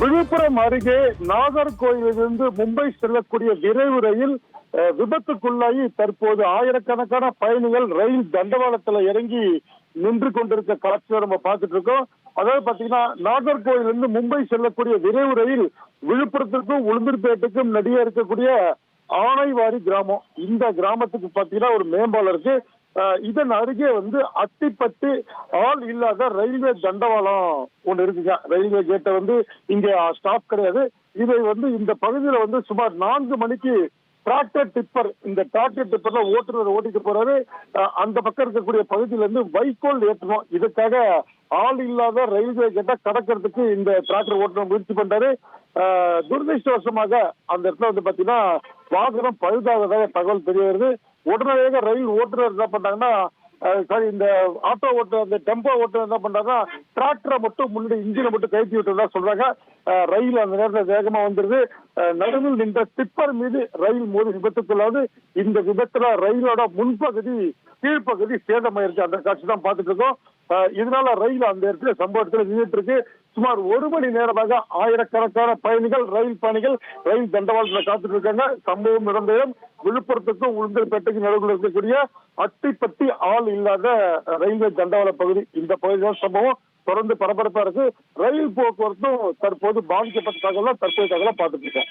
விழுப்புரம் அருகே நாகர்கோயிலிருந்து மும்பை செல்லக்கூடிய விரைவு ரயில் விபத்துக்குள்ளாகி தற்போது ஆயிரக்கணக்கான பயணிகள் ரயில் தண்டவாளத்துல இறங்கி நின்று கொண்டிருக்க காட்சியை நம்ம பார்த்துட்டு இருக்கோம். அதாவது பாத்தீங்கன்னா நாகர்கோயிலிருந்து மும்பை செல்லக்கூடிய விரைவு ரயில் விழுப்புரத்திற்கும் உளுந்தூர்பேட்டுக்கும் நடிகே இருக்கக்கூடிய ஆனைவாரி கிராமம். இந்த கிராமத்துக்கு பாத்தீங்கன்னா ஒரு மேம்பாலம் இருக்கு. இதன் அருகே வந்து அத்திப்பட்டு ஆள் இல்லாத ரயில்வே தண்டவாளம் ஒன்று இருக்குங்க. ரயில்வே கேட்டை வந்து இங்க ஸ்டாப் கிடையாது. இதை வந்து இந்த பகுதியில வந்து சுமார் நான்கு மணிக்கு டிராக்டர் டிப்பர் இந்த டிராக்டர் டிப்பர்ல ஓட்டுநர் ஓட்டிட்டு போறாரு. அந்த பக்கம் இருக்கக்கூடிய பகுதியில இருந்து வைக்கோல் ஏற்றணும். இதுக்காக ஆள் இல்லாத ரயில்வே கேட்டை கடக்கிறதுக்கு இந்த டிராக்டர் ஓட்டுநர் முயற்சி பண்றாரு. துரதிருஷ்டவசமாக அந்த இடத்துல வந்து பாத்தீங்கன்னா வாகனம் பழுதாகதாக தகவல் தெரிய வருது. உடனடியாக ரயில் ஓட்டுநர் என்ன பண்ணாங்கன்னா சாரி இந்த ஆட்டோ ஓட்டுநர் இந்த டெம்போ ஓட்டுநர் என்ன பண்றாங்கன்னா டிராக்டரை மட்டும் முன்னாடி இன்ஜினை மட்டும் கைத்தி விட்டுறதா சொல்றாங்க. ரயில் அந்த நேரத்தில் வேகமா வந்துருது. நடுவில் நின்ற டிப்பர் மீது ரயில் மோதி விபத்துக்குள்ளாது இந்த விபத்துல ரயிலோட முன்பகுதி கீழ்ப்பகுதி சேதமாயிருச்சு. அந்த காட்சி தான் பார்த்துட்டு இருக்கோம். இதனால ரயில் அந்த இடத்துல சம்பவ இடத்துல நின்றுட்டு இருக்கு. சுமார் ஒரு மணி நேரமாக ஆயிரக்கணக்கான பயணிகள் ரயில் பயணிகள் ரயில் தண்டவாளத்தில் காத்துட்டு இருக்காங்க. சம்பவம் நடந்த இடம் விழுப்புரத்துக்கும் உளுந்தல்பேட்டைக்கும் நடுவில் இருக்கக்கூடிய அட்டிப்பட்டி ஆள் இல்லாத ரயில்வே தண்டவாள பகுதி. இந்த பகுதிதான் சம்பவம். தொடர்ந்து பரபரப்பா இருக்கு. ரயில் போக்குவரத்தும் தற்போது பாதிக்கப்பட்ட தகவலாம் தற்போது தகவலா பார்த்துட்டு இருக்கேன்